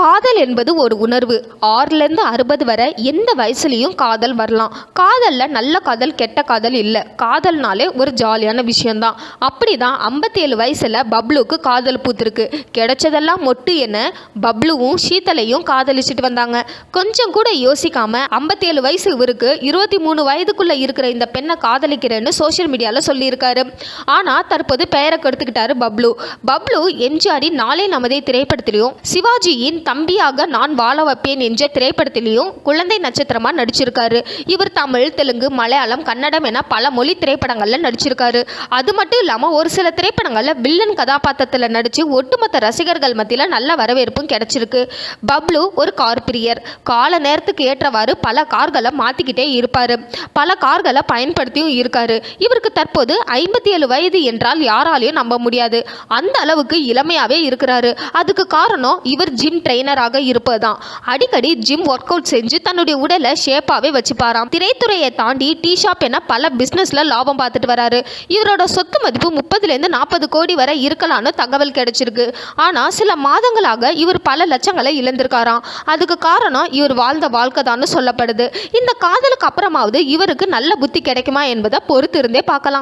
காதல் என்பது ஒரு உணர்வு. ஆறுலேருந்து அறுபது வரை எந்த வயசுலேயும் காதல் வரலாம். காதலில் நல்ல காதல் கெட்ட காதல் இல்லை. காதல்னாலே ஒரு ஜாலியான விஷயந்தான் அப்படி தான் ஐம்பத்தேழு வயசில் பப்ளுக்கு காதல் பூத்திருக்கு. கிடைச்சதெல்லாம் மொட்டு என பப்ளுவும் ஷீத்தலையும் காதலிச்சுட்டு வந்தாங்க. கொஞ்சம் கூட யோசிக்காமல் ஐம்பத்தேழு வயசு இவருக்கு இருபத்தி மூணு வயதுக்குள்ளே இருக்கிற இந்த பெண்ணை காதலிக்கிறேன்னு சோஷியல் மீடியாவில் சொல்லியிருக்காரு. ஆனால் தற்போது பெயரை கெடுத்துக்கிட்டாரு பப்ளு. பப்ளு எம்ஜிஆரின் நாளே நமதே திரைப்படத்திலையும் சிவாஜியின் தம்பியாக நான் வாழ வைப்பேன் என்ற திரைப்படத்திலையும் குழந்தை நட்சத்திரமாக நடிச்சிருக்காரு. இவர் தமிழ் தெலுங்கு மலையாளம் கன்னடம் என பல மொழி திரைப்படங்களில் நடிச்சிருக்காரு. அது மட்டும் இல்லாமல் ஒரு சில திரைப்படங்களில் வில்லன் கதாபாத்திரத்தில் நடித்து ஒட்டுமொத்த ரசிகர்கள் மத்தியில் நல்ல வரவேற்பும் கிடைச்சிருக்கு. பப்ளு ஒரு கார் பிரியர். கால நேரத்துக்கு ஏற்றவாறு பல கார்களை மாற்றிக்கிட்டே இருப்பார். பல கார்களை பயன்படுத்தியும் இருக்காரு. இவருக்கு தற்போது ஐம்பத்தி ஏழு வயது என்றால் யாராலையும் நம்ப முடியாது. அந்த அளவுக்கு இளமையாகவே இருக்கிறாரு. அதுக்கு காரணம் இவர் ஜிம் ட்ரெயினராக இருப்பதுதான் அடிக்கடி ஜிம் ஒர்க் அவுட் செஞ்சு தன்னுடைய உடலை ஷேப்பாகவே வச்சுப்பாராம். திரைத்துறையை தாண்டி டீ ஷாப் என பல பிஸ்னஸில் லாபம் பார்த்துட்டு வராரு. இவரோட சொத்து மதிப்பு முப்பதுலேருந்து நாற்பது கோடி வரை இருக்கலாம்னு தகவல் கிடைச்சிருக்கு. ஆனால் சில மாதங்களாக இவர் பல லட்சங்களை இழந்திருக்காராம். அதுக்கு காரணம் இவர் வாழ்ந்த வாழ்க்கை தான் சொல்லப்படுது. இந்த காதலுக்கு அப்புறமாவது இவருக்கு நல்ல புத்தி கிடைக்குமா என்பதை பொறுத்திருந்தே பார்க்கலாம்.